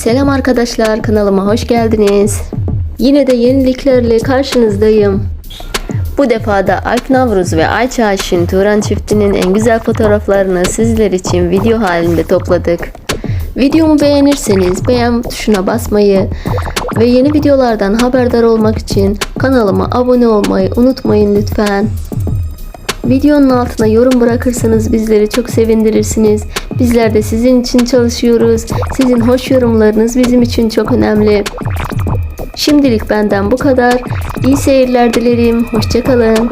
Selam arkadaşlar kanalıma hoş geldiniz. Yine de yeniliklerle karşınızdayım. Bu defa da Alp Navruz ve Ayça Ayşin Turan çiftinin en güzel fotoğraflarını sizler için video halinde topladık. Videomu beğenirseniz beğen tuşuna basmayı ve yeni videolardan haberdar olmak için kanalıma abone olmayı unutmayın lütfen. Videonun altına yorum bırakırsanız bizleri çok sevindirirsiniz. Bizler de sizin için çalışıyoruz. Sizin hoş yorumlarınız bizim için çok önemli. Şimdilik benden bu kadar. İyi seyirler dilerim. Hoşçakalın.